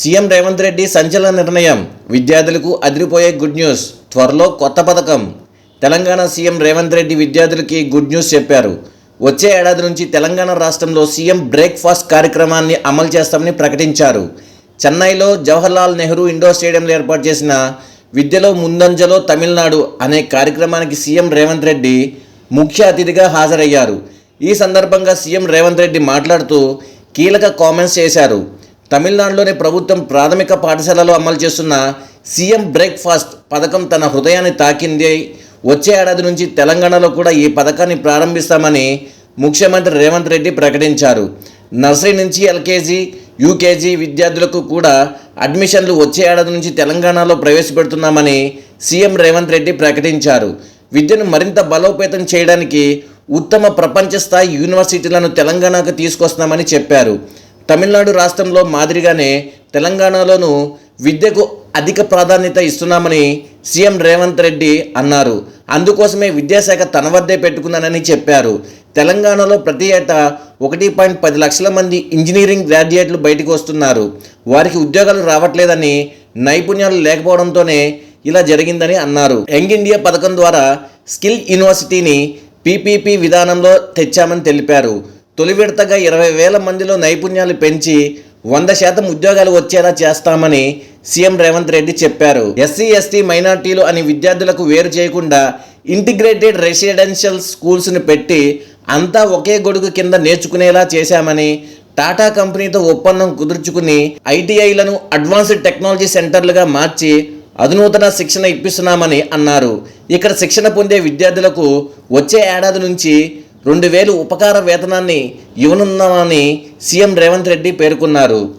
CM Revanth Reddy సంచలన నిర్ణయం. విద్యార్థులకు అదిరిపోయే గుడ్ న్యూస్. త్వరలో కొత్త పథకం. తెలంగాణ సీఎం రేవంత్ రెడ్డి విద్యార్థులకి గుడ్ న్యూస్ చెప్పారు. వచ్చే ఏడాది నుంచి తెలంగాణ రాష్ట్రంలో సీఎం బ్రేక్ఫాస్ట్ కార్యక్రమాన్ని అమలు చేస్తామని ప్రకటించారు. చెన్నైలో జవహర్లాల్ నెహ్రూ ఇండోర్ స్టేడియంలో ఏర్పాటు చేసిన విద్యలో ముందంజలో తమిళనాడు అనే కార్యక్రమానికి సీఎం రేవంత్ రెడ్డి ముఖ్య అతిథిగా హాజరయ్యారు. ఈ సందర్భంగా సీఎం రేవంత్ రెడ్డి మాట్లాడుతూ కీలక కామెంట్స్ చేశారు. తమిళనాడులోని ప్రభుత్వం ప్రాథమిక పాఠశాలలో అమలు చేస్తున్న సీఎం బ్రేక్ఫాస్ట్ పథకం తన హృదయాన్ని తాకింది. వచ్చే ఏడాది నుంచి తెలంగాణలో కూడా ఈ పథకాన్ని ప్రారంభిస్తామని ముఖ్యమంత్రి రేవంత్ రెడ్డి ప్రకటించారు. నర్సరీ నుంచి ఎల్కేజీ యూకేజీ విద్యార్థులకు కూడా అడ్మిషన్లు వచ్చే ఏడాది నుంచి తెలంగాణలో ప్రవేశపెడుతున్నామని సీఎం రేవంత్ రెడ్డి ప్రకటించారు. విద్యను మరింత బలోపేతం చేయడానికి ఉత్తమ ప్రపంచ స్థాయి యూనివర్సిటీలను తెలంగాణకు తీసుకొస్తామని చెప్పారు. తమిళనాడు రాష్ట్రంలో మాదిరిగానే తెలంగాణలోనూ విద్యకు అధిక ప్రాధాన్యత ఇస్తున్నామని సీఎం రేవంత్ రెడ్డి అన్నారు. అందుకోసమే విద్యాశాఖ తన వద్దే పెట్టుకున్నానని చెప్పారు. తెలంగాణలో ప్రతి ఏటా ఒకటి పాయింట్ పది లక్షల మంది ఇంజనీరింగ్ గ్రాడ్యుయేట్లు బయటకు వస్తున్నారు. వారికి ఉద్యోగాలు రావట్లేదని నైపుణ్యాలు లేకపోవడంతోనే ఇలా జరిగిందని అన్నారు. యంగ్ ఇండియా పథకం ద్వారా స్కిల్ యూనివర్సిటీని పీపీపీ విధానంలో తెచ్చామని తెలిపారు. తొలి విడతగా ఇరవై వేల మందిలో నైపుణ్యాలు పెంచి వంద శాతం ఉద్యోగాలు వచ్చేలా చేస్తామని సీఎం రేవంత్ రెడ్డి చెప్పారు. ఎస్సీ ఎస్టీ మైనార్టీలు అని విద్యార్థులకు వేరు చేయకుండా ఇంటిగ్రేటెడ్ రెసిడెన్షియల్ స్కూల్స్ని పెట్టి అంతా ఒకే గొడుగు కింద నేర్చుకునేలా చేశామని టాటా కంపెనీతో ఒప్పందం కుదుర్చుకుని ఐటీఐలను అడ్వాన్స్డ్ టెక్నాలజీ సెంటర్లుగా మార్చి అధునూతన శిక్షణ ఇప్పిస్తున్నామని అన్నారు. ఇక్కడ శిక్షణ పొందే విద్యార్థులకు వచ్చే ఏడాది నుంచి రెండు వేలు ఉపకార వేతనాన్ని ఇవ్వనున్నామని సీఎం రేవంత్ రెడ్డి పేర్కొన్నారు.